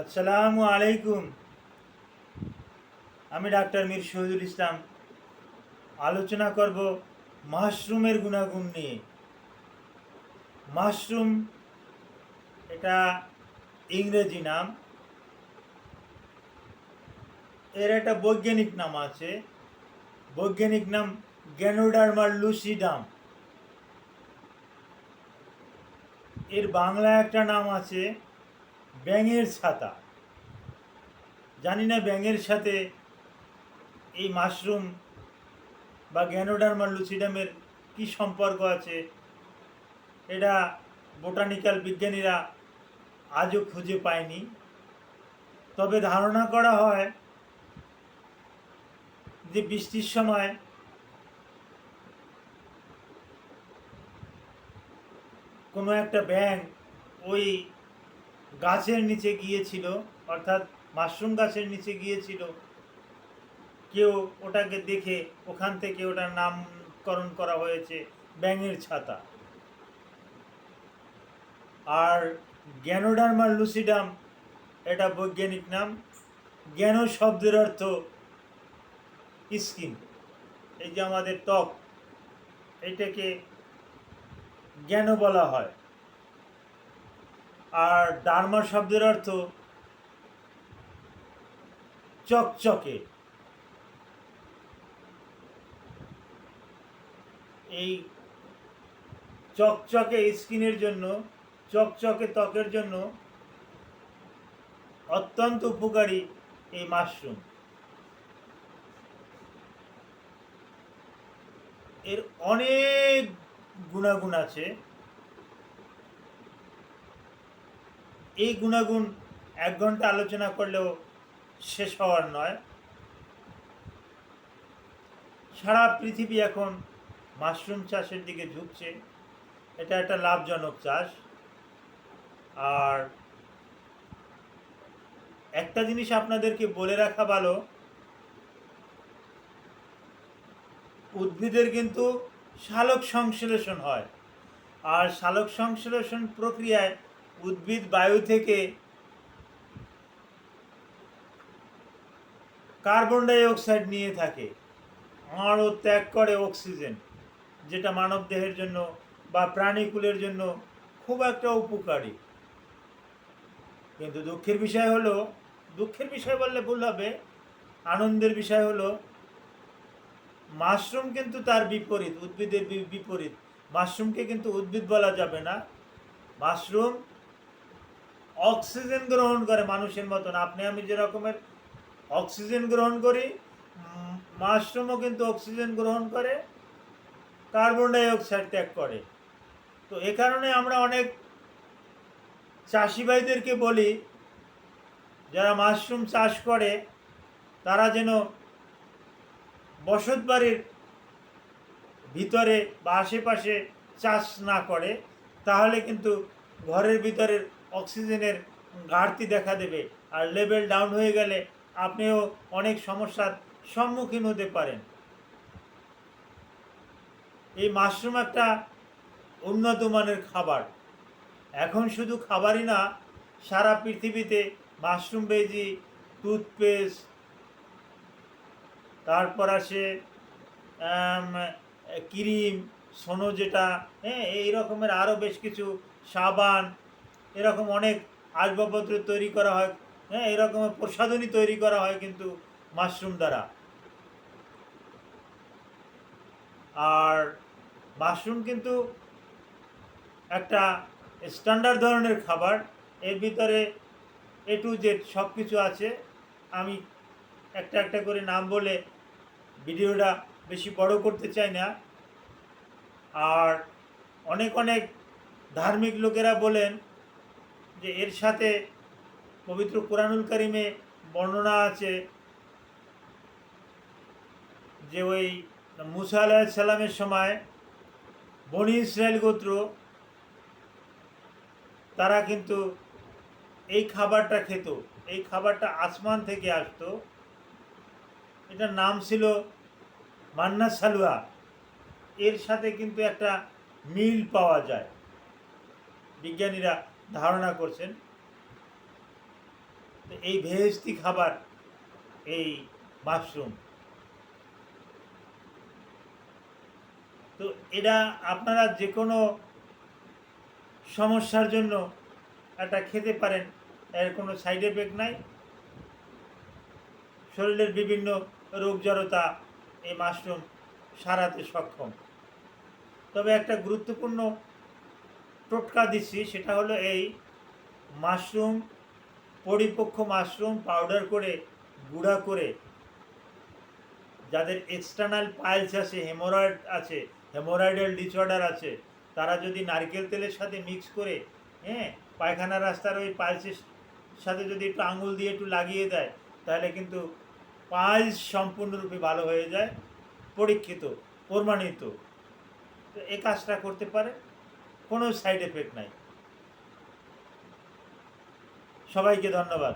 আসসালামু আলাইকুম। আমি ডাক্তার মীর শহীদুল ইসলাম। আলোচনা করব মাশরুমের গুণাগুণ নিয়ে। মাশরুম এটা ইংরেজি নাম। এর একটা বৈজ্ঞানিক নাম আছে। বৈজ্ঞানিক নাম গ্যানোডার্মার লুসিডাম। এর বাংলা একটা নাম আছে ব্যাঙের ছাতা। জানি না ব্যাঙের সাথে এই মাশরুম বা গ্যানোডার্মা লুসিডামের কি সম্পর্ক আছে, এটা বোটানিক্যাল বিজ্ঞানীরা আজও খুঁজে পায়নি। তবে ধারণা করা হয় যে বৃষ্টির সময় কোনো একটা ব্যাঙ ওই গাছের নিচে গিয়েছিল, অর্থাৎ মাশরুম গাছের নিচে গিয়েছিল। কেউ ওটাকে দেখে ওখান থেকে ওটার নামকরণ করা হয়েছে ব্যাঙের ছাতা। আর গ্যানোডার্মার লুসিডাম, এটা বৈজ্ঞানিক নাম। জ্ঞান শব্দের অর্থ স্কিন, এই যে আমাদের ত্বক, এটাকে জ্ঞান বলা হয়। আর ডার্মা শব্দের অর্থ চকচকে। এই চকচকে স্কিনের জন্য, চকচকে ত্বকের জন্য অত্যন্ত উপকারী এই মাশরুম। এর অনেক গুণাগুণ আছে। এই গুণাগুণ এক ঘণ্টা আলোচনা করলেও শেষ হওয়ার নয়। সারা পৃথিবী এখন মাশরুম চাষের দিকে ঝুঁকছে। এটা একটা লাভজনক চাষ। আর একটা জিনিস আপনাদেরকে বলে রাখা ভালো, উদ্ভিদের কিন্তু সালোক সংশ্লেষণ হয়। আর সালোক সংশ্লেষণ প্রক্রিয়ায় উদ্ভিদ বায়ু থেকে কার্বন ডাই অক্সাইড নিয়ে থাকে। আরও ত্যাগ করে অক্সিজেন যেটা মানব দেহের জন্য বা প্রাণীকুলের জন্য খুব একটা উপকারী। কিন্তু দুঃখের বিষয় হলো, দুঃখের বিষয় বললে ভুল হবে, আনন্দের বিষয় হলো মাশরুম কিন্তু তার বিপরীত, উদ্ভিদের বিপরীত। মাশরুমকে কিন্তু উদ্ভিদ বলা যাবে না। মাশরুম অক্সিজেন গ্রহণ করে মানুষের মতন। আপনি আমি যে রকমের অক্সিজেন গ্রহণ করি মাশরুমও কিন্তু অক্সিজেন গ্রহণ করে, কার্বন ডাই অক্সাইড ত্যাগ করে। তো এ কারণে আমরা অনেক চাষি ভাইদেরকে বলি, যারা মাশরুম চাষ করে, তারা যেন বসত বাড়ির ভিতরে বা আশেপাশে চাষ না করে, তাহলে কিন্তু ঘরের ভিতরের অক্সিজেনের ঘাটতি দেখা দেবে আর লেভেল ডাউন হয়ে গেলে আপনিও অনেক সমস্যার সম্মুখীন হতে পারেন। এই মাশরুম একটা উন্নত মানের খাবার। এখন শুধু খাবারই না, সারা পৃথিবীতে মাশরুম বেজি, টুথপেস্ট, তারপর আসে ক্রিম, সোনো যেটা হ্যাঁ এই রকমের আরও বেশ কিছু সাবান এরকম অনেক আসবাবপত্র তৈরি করা হয় হ্যাঁ এরকম প্রসাধনী তৈরি করা হয় কিন্তু মাশরুম দ্বারা। আর মাশরুম কিন্তু একটা স্ট্যান্ডার্ড ধরনের খাবার, এর ভিতরে এ টু জেড সব কিছু আছে। আমি একটা একটা করে নাম বলে ভিডিওটা বেশি বড় করতে চাই না। আর অনেক অনেক ধার্মিক লোকেরা বলেন যে এর সাথে পবিত্র কোরআনুল কারিমে বর্ণনা আছে যে ওই মুসা আলাহিসাল্লামের সময় বনি ইসরায়েল গোত্র, তারা কিন্তু এই খাবারটা খেত, এই খাবারটা আসমান থেকে আসতো। এটার নাম ছিল মান্না সালুয়া। এর সাথে কিন্তু একটা মিল পাওয়া যায়। বিজ্ঞানীরা ধারণা করছেন, তো এই ভেহেস্তি খাবার, এই মাশরুম। তো এটা আপনারা যে কোনো সমস্যার জন্য এটা খেতে পারেন, এর কোনো সাইড এফেক্ট নাই। শরীরের বিভিন্ন রোগ জড়তা এই মাশরুম সারাতে সক্ষম। তবে একটা গুরুত্বপূর্ণ টোটকা দিচ্ছি, সেটা হলো এই মাশরুম, পরিপক্ক মাশরুম পাউডার করে, গুঁড়া করে, যাদের এক্সটার্নাল পাইলস আছে হেমোরয়েড আছে হেমোরয়েডাল ডিসঅর্ডার আছে, তারা যদি নারকেল তেলের সাথে মিক্স করে হ্যাঁ পায়খানা রাস্তার ওই পাইলসের সাথে যদি একটু আঙুল দিয়ে একটু লাগিয়ে দেয়, তাহলে কিন্তু পাইলস সম্পূর্ণরূপে ভালো হয়ে যায়, পরীক্ষিত, প্রমাণিত। তো এই কাজটা করতে পারে। কোনো সাইড এফেক্ট নাই। সবাইকে ধন্যবাদ।